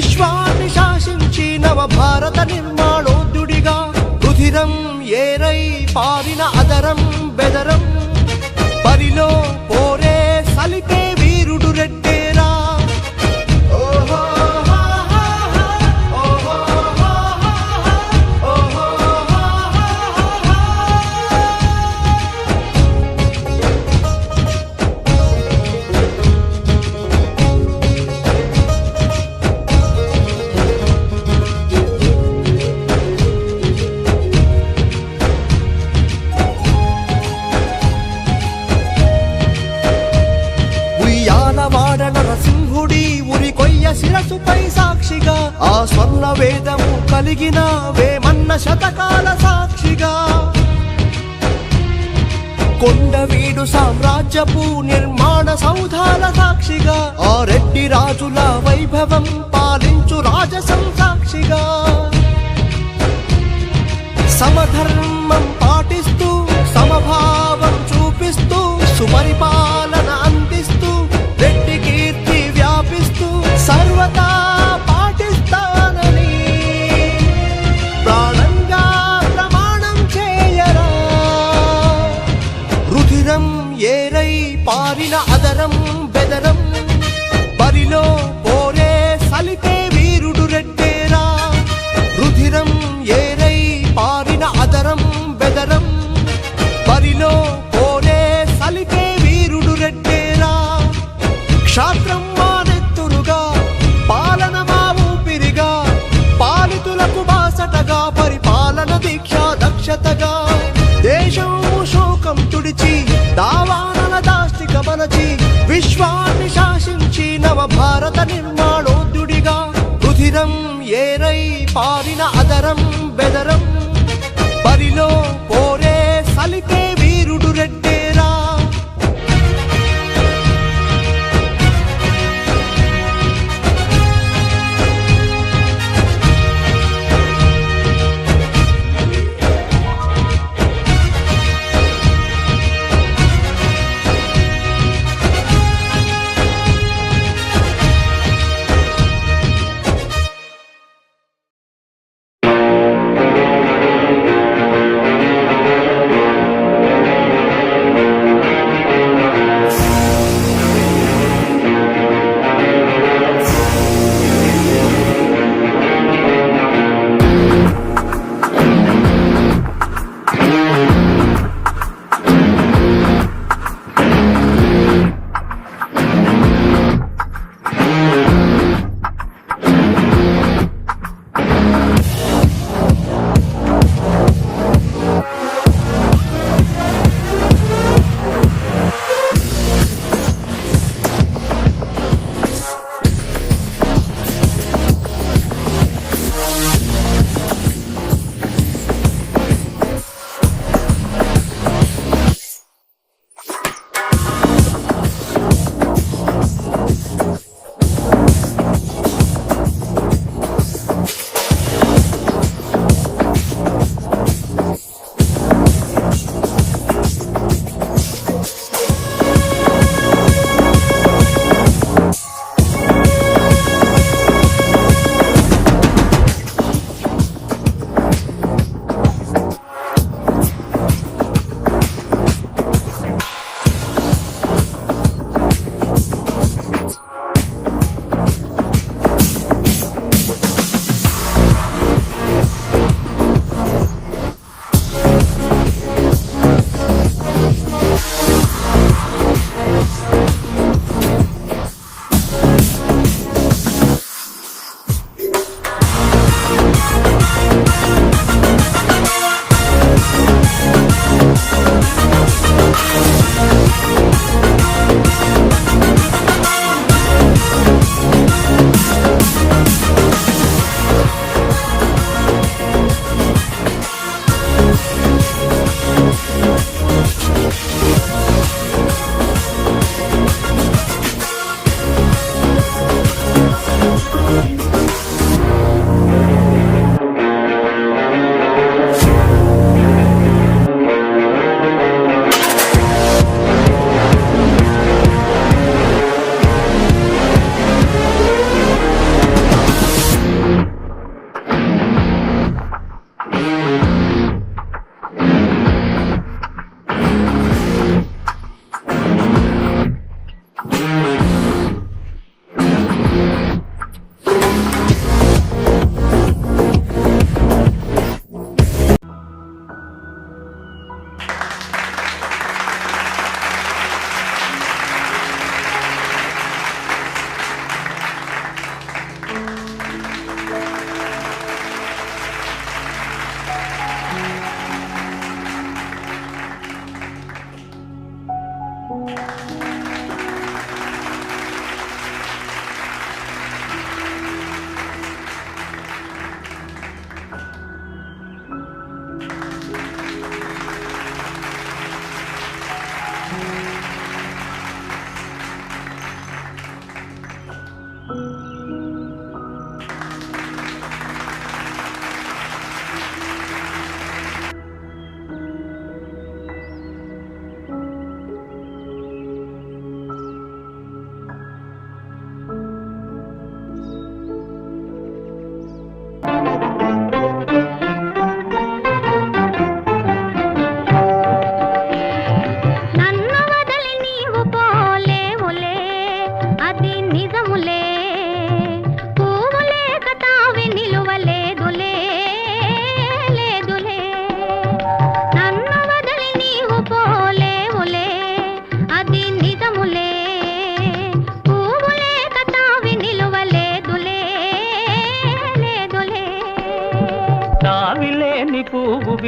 విశ్వాన్ని శాసించి నవ భారత నిర్మాణోద్యుడిగా రుధిరం ఏరై పారిన అదరం బెదరం పరిలో శతకాల సాక్షిగా. కొండవీడు సామ్రాజ్యపు నిర్మాణ సౌధాల సాక్షిగా. ఆ రెడ్డి రాజుల వైభవం పాలించు రాజసం సాక్షిగా. సమధర్మం పాటిస్తూ సమభావం చూపిస్తూ సుపరిపాలన అందిస్తూ రెడ్డి కీర్తి వ్యాపిస్తూ సర్వతా విశ్వాన్ని శాసించి నవభారత నిర్మాణోద్యుడిగా రుధిరం ఏరై పారిన అదరం బెదరం బరిలో పోరే సలిపే వీరుడు రెడ్డి.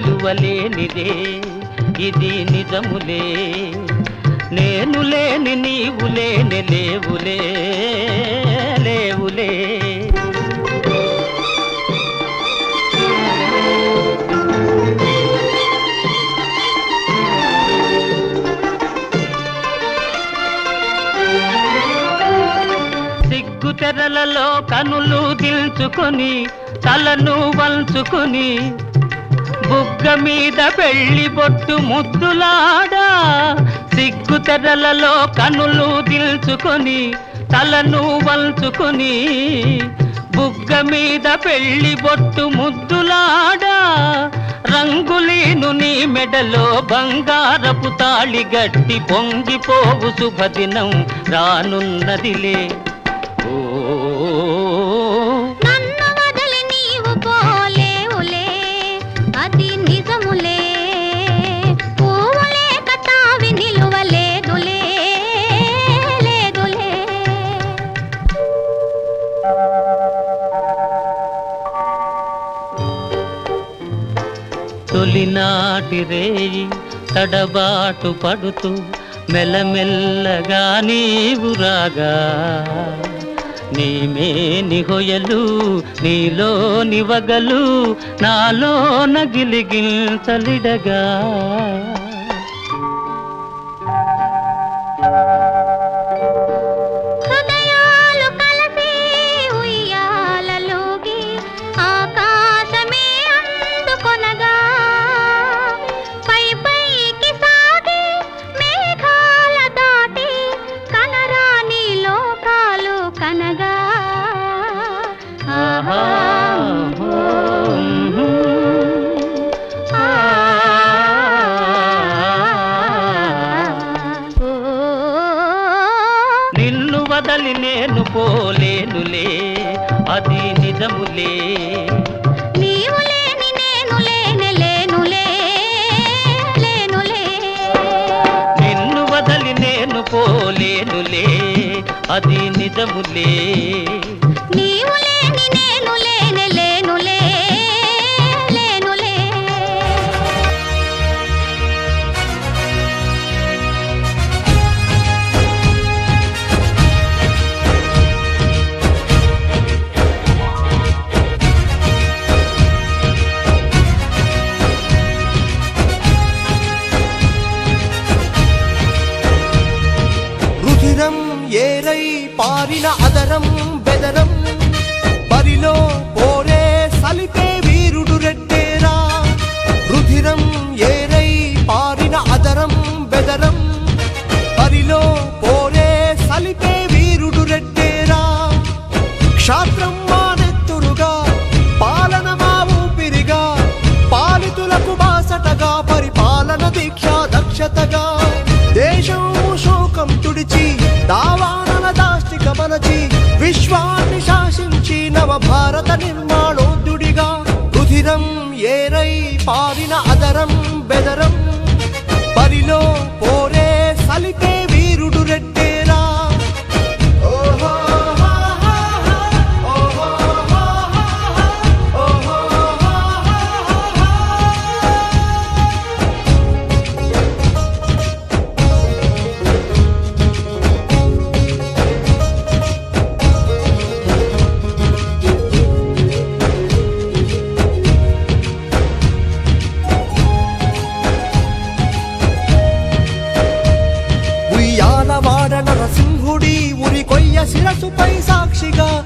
విలువలేనిదే ఇది నిజములే. నేను లేని నీవు లేని లేవులే లేవులే. సిగ్గు తెరలలో కనులు దిల్చుకొని తలను వంచుకొని బుగ్గ మీద పెళ్ళి బొట్టు ముద్దులాడా సిగ్గు తెరలలో కనులు దిల్చుకొని తలను వంచుకొని బుగ్గ మీద పెళ్ళి బొట్టు ముద్దులాడా రంగులేను నీ మెడలో బంగారపు తాళి గట్టి పొంగిపోవు శుభదినం రానున్నదిలే. ఓ తొలినాటి రేయి తడబాటు పడుతూ మెల్లమెల్లగా నీవురాగా రాగా. నీమేని హొయలు నీలో నివగలు నాలో నగిలిగిల్ తలిడగా. అది నిజములే.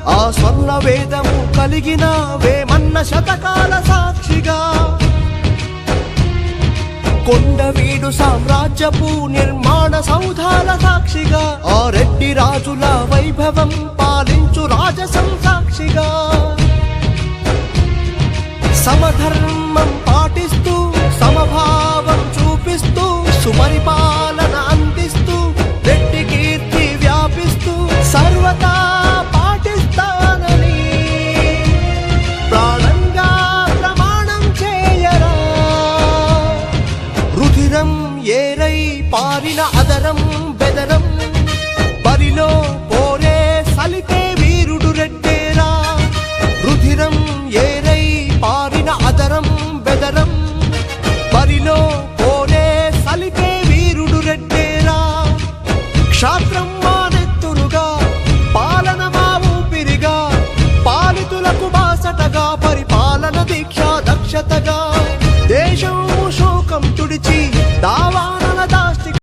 ఆ స్వర్ణ వేదము కలిగిన వేమన్న శతకాల సాక్షిగా. కొండవీడు సామ్రాజ్యపు నిర్మాణ సౌధాల సాక్షిగా ఆ రెడ్డి రాజుల వైభవం పాలించు రాజసం సాక్షిగా. సమధర్మం పాటిస్తూ